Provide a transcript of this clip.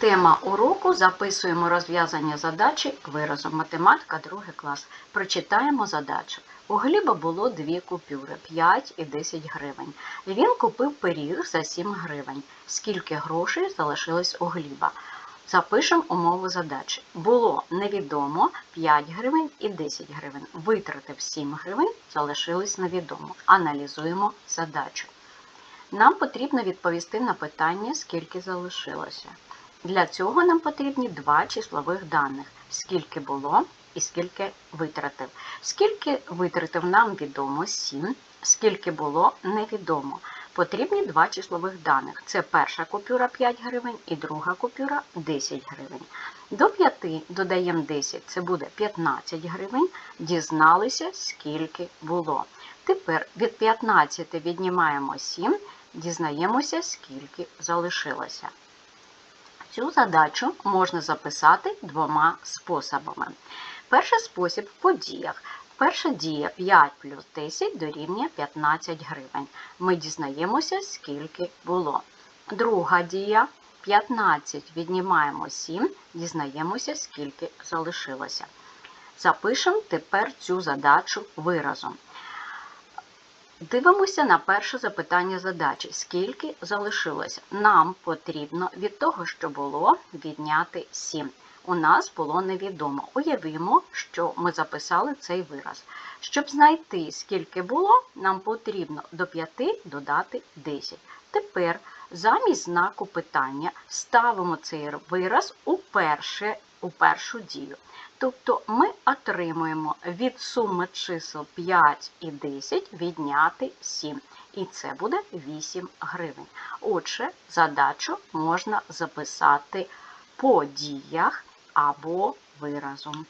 Тема уроку записуємо розв'язання задачі виразом математика 2 клас. Прочитаємо задачу. У Гліба було дві купюри 5 і 10 гривень. Він купив пиріг за 7 гривень. Скільки грошей залишилось у Гліба? Запишемо умову задачі. Було невідомо 5 гривень і 10 гривень. Витратив 7 гривень, залишилось невідомо. Аналізуємо задачу. Нам потрібно відповісти на питання, скільки залишилося. Для цього нам потрібні два числових даних: скільки було і скільки витратив. Скільки витратив нам відомо 7, скільки було невідомо. Потрібні два числових даних. Це перша купюра 5 гривень і друга купюра 10 гривень. До 5 додаємо 10, це буде 15 гривень. Дізналися, скільки було. Тепер від 15 віднімаємо 7, дізнаємося, скільки залишилося. Цю задачу можна записати двома способами. Перший спосіб по діях. Перша дія 5 плюс 10 дорівнює 15 гривень. Ми дізнаємося, скільки було. Друга дія 15 віднімаємо 7, дізнаємося, скільки залишилося. Запишемо тепер цю задачу виразом. Дивимося на перше запитання задачі. Скільки залишилося? Нам потрібно від того, що було, відняти 7. У нас було невідомо. Уявімо, що ми записали цей вираз. Щоб знайти, скільки було, нам потрібно до 5 додати 10. Тепер замість знаку питання ставимо цей вираз у, перше, у першу дію. Тобто ми отримуємо від суми чисел 5 і 10 відняти 7. І це буде 8 гривень. Отже, задачу можна записати по діях або виразом.